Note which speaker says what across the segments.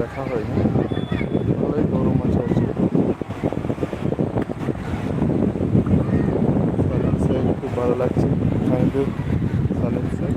Speaker 1: দেখা হয়নি। ভালোই গরম আছে আজকে সালেন সাইড খুব ভালো লাগছে থ্যাংক ইউ সালেন সাইড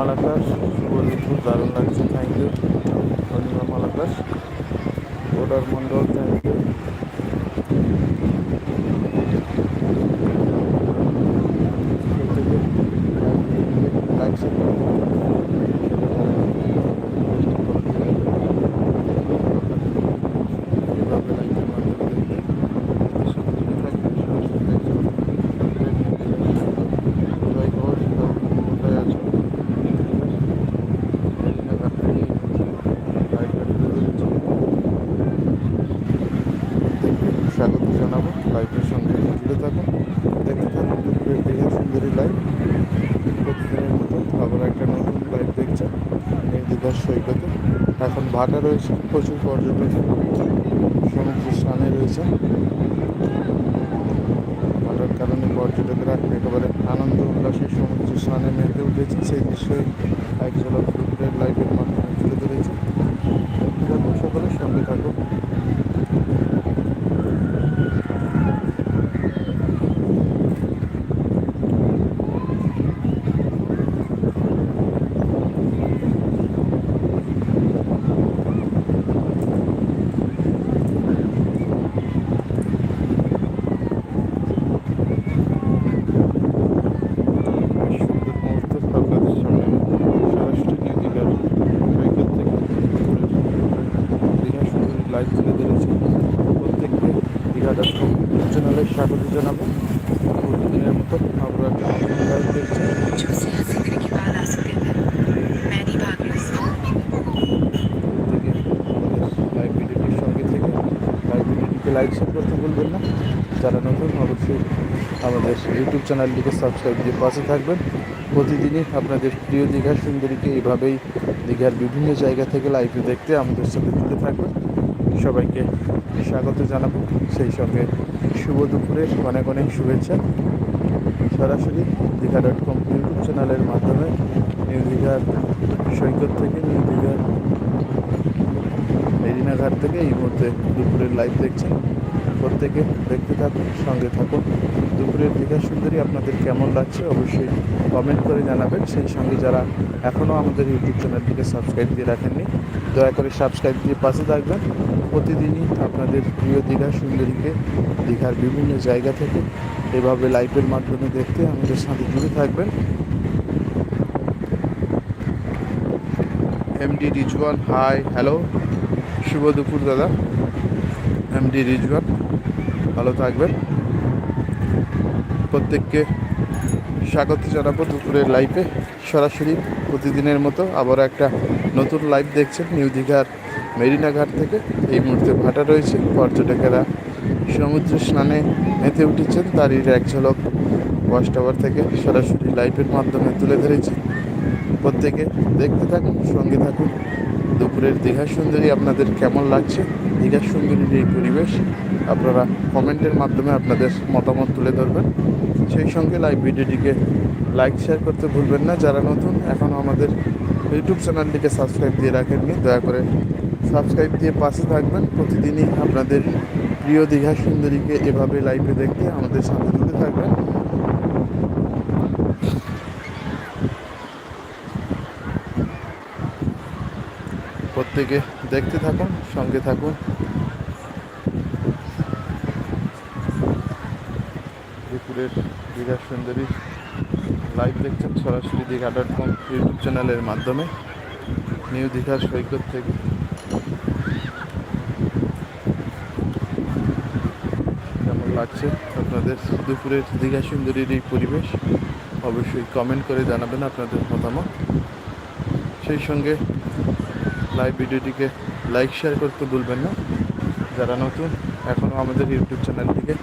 Speaker 1: মালাকার খুব দারুণ লাগছে থ্যাংক ইউ অনিমা মালাকার ওডার মন্ডল থ্যাংক ইউ স্বাগত জানাব লাইভের সঙ্গে জুড়ে থাকুন দেখতে থাকুন দুপুরের দীঘা সুন্দরী লাইভ প্রতিদিনের মতো একটা নতুন লাইভ দেখছেন এই সৈকতে এখন ভাটা রয়েছে, প্রচুর পর্যটক সমুদ্র স্নানে রয়েছে। ভাটার কারণে পর্যটকরা একেবারে আনন্দ উল্লাসে সমুদ্র স্নানে মেতে উঠেছে। সেই দৃশ্যই এক দুপুরের লাইভের মাধ্যমে তুলে ধরেছে। সকলের সঙ্গে থাকুন সুন্দর মুহূর্ত আপনাদের সামনে সরাসরি নিয়ে দীঘার সৈকত থেকে দীঘা সুন্দরী লাইভ তুলে ধরেছে প্রত্যেককে দীঘা ডট কম চ্যানেলে স্বাগত জানাব প্রতিদিনের মতো আবারও একটা লাইভ ভিডিওটির সঙ্গে থেকে লাইভ ভিডিওটিকে লাইক শেয়ার করতে ভুলবেন না। যারা নতুন, অবশ্যই আমাদের ইউটিউব চ্যানেল চ্যানেলটিকে সাবস্ক্রাইব দিয়ে পাশে থাকবেন। প্রতিদিনই আপনাদের প্রিয় দীঘার সুন্দরীকে এইভাবেই দীঘার বিভিন্ন জায়গা থেকে লাইভে দেখতে আমাদের সাথে দিতে থাকবেন। সবাইকে স্বাগত জানাব। সেই সঙ্গে শুভ দুপুরে অনেক অনেক শুভেচ্ছা। সরাসরি দীঘা ডট কম ইউটিউব চ্যানেলের মাধ্যমে নিউ দীঘার সৈকত থেকে, নিউ দীঘার মেরিনাঘাট থেকে এই মুহূর্তে দুপুরের লাইভ দেখছেন। প্রত্যেকে দেখতে থাকুন, সঙ্গে থাকুন। দুপুরের দীঘা সুন্দরী আপনাদের কেমন লাগছে অবশ্যই কমেন্ট করে জানাবেন। সেই সঙ্গে যারা এখনও আমাদের ইউটিউব চ্যানেলটিকে সাবস্ক্রাইব দিয়ে রাখেননি, দয়া করে সাবস্ক্রাইব দিয়ে পাশে থাকবেন। প্রতিদিনই আপনাদের প্রিয় দীঘা সুন্দরীকে দীঘার বিভিন্ন জায়গা থেকে এভাবে লাইভের মাধ্যমে দেখতে আমাদের সাথে জুড়ে থাকবেন। এমডি রিজওয়ান হাই হ্যালো শুভ দুপুর, দাদা। এমডি রিজওয়ান ভালো থাকবেন। প্রত্যেককে স্বাগত জানাব দুপুরের লাইভে সরাসরি প্রতিদিনের মতো আবার একটা নতুন লাইভ দেখছেন নিউ দীঘার মেরিনা ঘাট থেকে। এই মুহূর্তে ভাটা রয়েছে। পর্যটকেরা সমুদ্র স্নানে মেতে উঠেছেন। তারই এক ঝলক ওয়াশ টাওয়ার থেকে সরাসরি লাইভের মাধ্যমে তুলে ধরেছি। প্রত্যেকে দেখতে থাকুন, সঙ্গে থাকুন। দুপুরের দীঘা সুন্দরী আপনাদের কেমন লাগছে? দীঘা সুন্দরীর এই পরিবেশ, আপনারা কমেন্টের মাধ্যমে আপনাদের মতামত তুলে ধরবেন। সেই সঙ্গে লাইভ ভিডিওটিকে লাইক শেয়ার করতে ভুলবেন না। যারা নতুন, এখনও আমাদের ইউটিউব চ্যানেলটিকে সাবস্ক্রাইব দিয়ে রাখেননি, দয়া করে সাবস্ক্রাইব দিয়ে পাশে থাকবেন। প্রতিদিনই আপনাদের প্রিয় দীঘা সুন্দরীকে এভাবে লাইভে দেখতে আমাদের সাথে জুড়ে থাকবেন। প্রত্যেকে দেখতে থাকুন, সঙ্গে থাকুন। দুপুরের দীঘা সুন্দরী লাইভ দেখছেন সরাসরি দীঘা ডট কম ইউটিউব চ্যানেলের মাধ্যমে। নিউ দীঘার সৈকত থেকে। কেমন লাগছে আপনাদের? দুপুরের দীঘা সুন্দরীর এই পরিবেশ, অবশ্যই কমেন্ট করে জানাবেন আপনাদের মতামত। সেই সঙ্গে লাইভ ভিডিওটিকে লাইক শেয়ার করতে ভুলবেন না। যারা নতুন, এখনও আমাদের ইউটিউব চ্যানেলটিকে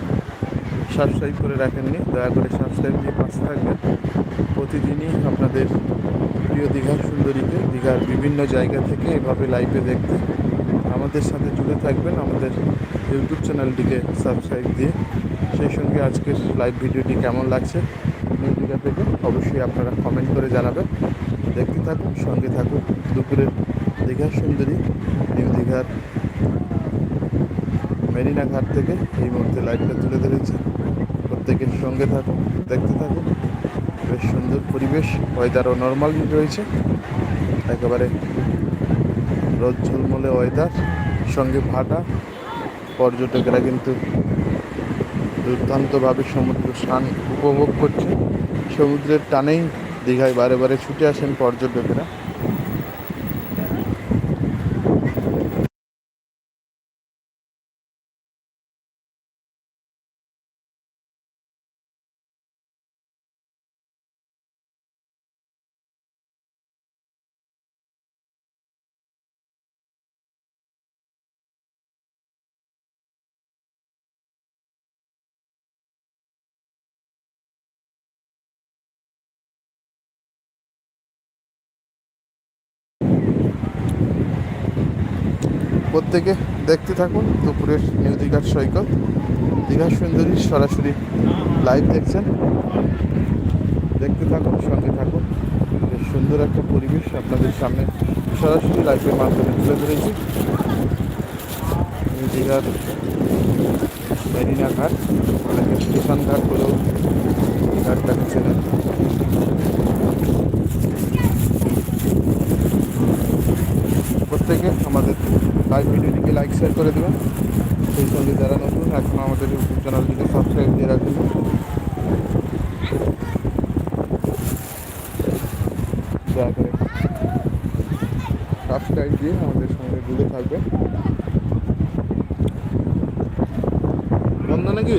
Speaker 1: সাবস্ক্রাইব করে রাখেননি, দয়া করে সাবস্ক্রাইব দিয়ে পাশে থাকবেন। প্রতিদিনই আপনাদের প্রিয় দীঘার সুন্দরীকে, দীঘার বিভিন্ন জায়গা থেকে এভাবে লাইভে দেখতে আমাদের সাথে জুড়ে থাকবেন, আমাদের ইউটিউব চ্যানেলটিকে সাবস্ক্রাইব দিয়ে। সেই সঙ্গে আজকের লাইভ ভিডিওটি কেমন লাগছে নিউ দীঘা থেকে, অবশ্যই আপনারা কমেন্ট করে জানাবেন। দেখতে থাকুন, সঙ্গে থাকুন, দুপুরের দীঘার সুন্দরী, নিউ দীঘার মেরিনা ঘাট থেকে এই মুহূর্তে লাইটটা তুলে ধরেছে। প্রত্যেকের সঙ্গে থাকুন, দেখতে থাকুন। বেশ সুন্দর পরিবেশ ওয়েদারও নর্মাল রয়েছে। একেবারে রোদ ঝলমলে ওয়েদার সঙ্গে ভাটা। পর্যটকেরা কিন্তু দুর্দান্তভাবে সমুদ্র স্নান উপভোগ করছে। সমুদ্রের টানেই দীঘায় বারে বারে ছুটে আসেন পর্যটকেরা। প্রত্যেকে দেখতে থাকুন, দুপুরের নিউ দীঘার সৈকত। দীঘার সুন্দরী সরাসরি লাইভ দেখছেন। দেখতে থাকুন, সঙ্গে থাকুন। সুন্দর একটা পরিবেশ আপনাদের সামনে সরাসরি লাইভের মাধ্যমে তুলে ধরেছি। দীঘার মেরিনা ঘাট। অনেকে স্টেশন ঘাট এই ঘাটটাকে চেনেন প্রত্যেকে আমাদের লাইভ ভিডিওটিকে লাইক শেয়ার করে দেবেন। সেই সঙ্গে যারা নতুন, এখন আমাদের ইউটিউব চ্যানেলটিকে সাবস্ক্রাইব দিয়ে রাখবেন। দয়া করে সাবস্ক্রাইব দিয়ে আমাদের সঙ্গে জুড়ে থাকবেন। বন্ধ নাকি?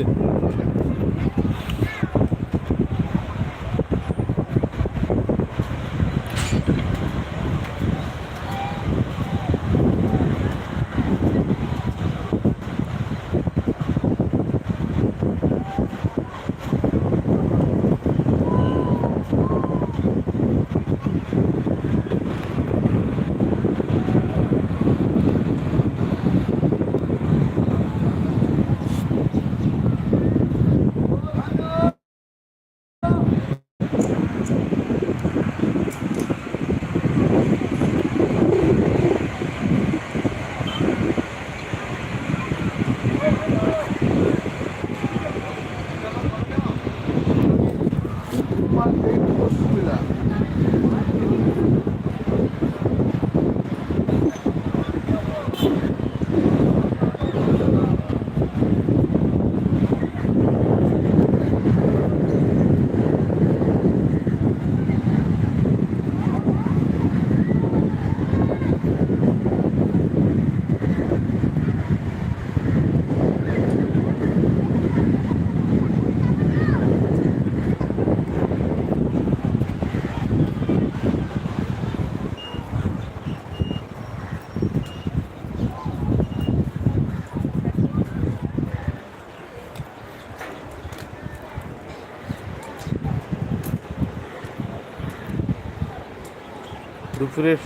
Speaker 1: দুপুরের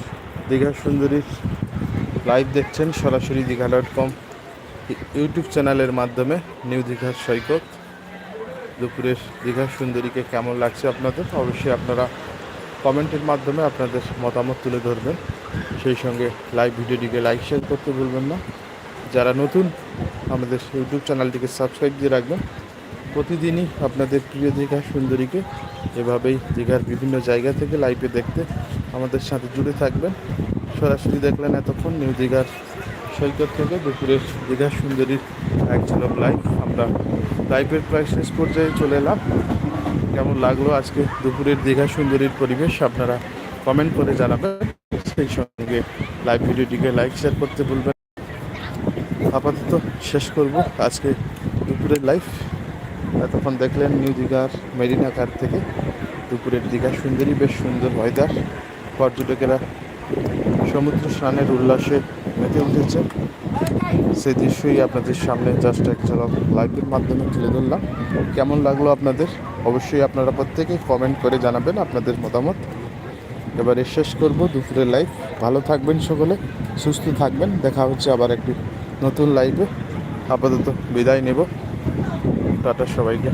Speaker 1: দীঘা সুন্দরীর লাইভ দেখছেন সরাসরি দীঘা ডট কম ইউটিউব চ্যানেলের মাধ্যমে নিউ দীঘার সৈকত। দুপুরের দীঘা সুন্দরীকে কেমন লাগছে আপনাদের? অবশ্যই আপনারা কমেন্টের মাধ্যমে আপনাদের মতামত তুলে ধরবেন। সেই সঙ্গে লাইভ ভিডিওটিকে লাইক শেয়ার করতে ভুলবেন না। যারা নতুন, আমাদের ইউটিউব চ্যানেলটিকে সাবস্ক্রাইব দিয়ে রাখবেন। প্রতিদিনই আপনাদের প্রিয় দীঘা সুন্দরীকে এভাবেই দীঘার বিভিন্ন জায়গা থেকে লাইভে দেখতে আমাদের সাথে জুড়ে থাকবেন। সরাসরি দেখলেন এতক্ষণ নিউ দীঘার সৈকত থেকে দুপুরের দীঘা সুন্দরীর এক ঝলক লাইভ আমরা লাইভের প্রায় শেষ পর্যায়ে চলে এলাম। কেমন লাগল আজকে দুপুরের দীঘা সুন্দরীর পরিবেশ আপনারা কমেন্ট করে জানাবেন। সেই সঙ্গে লাইভ ভিডিওটিকে লাইক শেয়ার করতে ভুলবেন না। আপাতত শেষ করব আজকে দুপুরের লাইভ এতক্ষণ দেখলেন নিউ দীঘার মেরিনা ঘাট থেকে দুপুরের দীঘা। সুন্দরী, বেশ সুন্দর ওয়েদার। পর্যটকেরা সমুদ্র স্নানের উল্লাসে মেতে উঠেছে। সেই দৃশ্যই আপনাদের সামনে জাস্ট এক ঝলক লাইভের মাধ্যমে তুলে ধরলাম। কেমন লাগল আপনাদের? অবশ্যই আপনারা প্রত্যেকে কমেন্ট করে জানাবেন আপনাদের মতামত। এবারে শেষ করব দুপুরের লাইভ ভালো থাকবেন সকলে, সুস্থ থাকবেন। দেখা হচ্ছে আবার একটি নতুন লাইভে আপাতত বিদায় নেব। টাটা সবাইকে।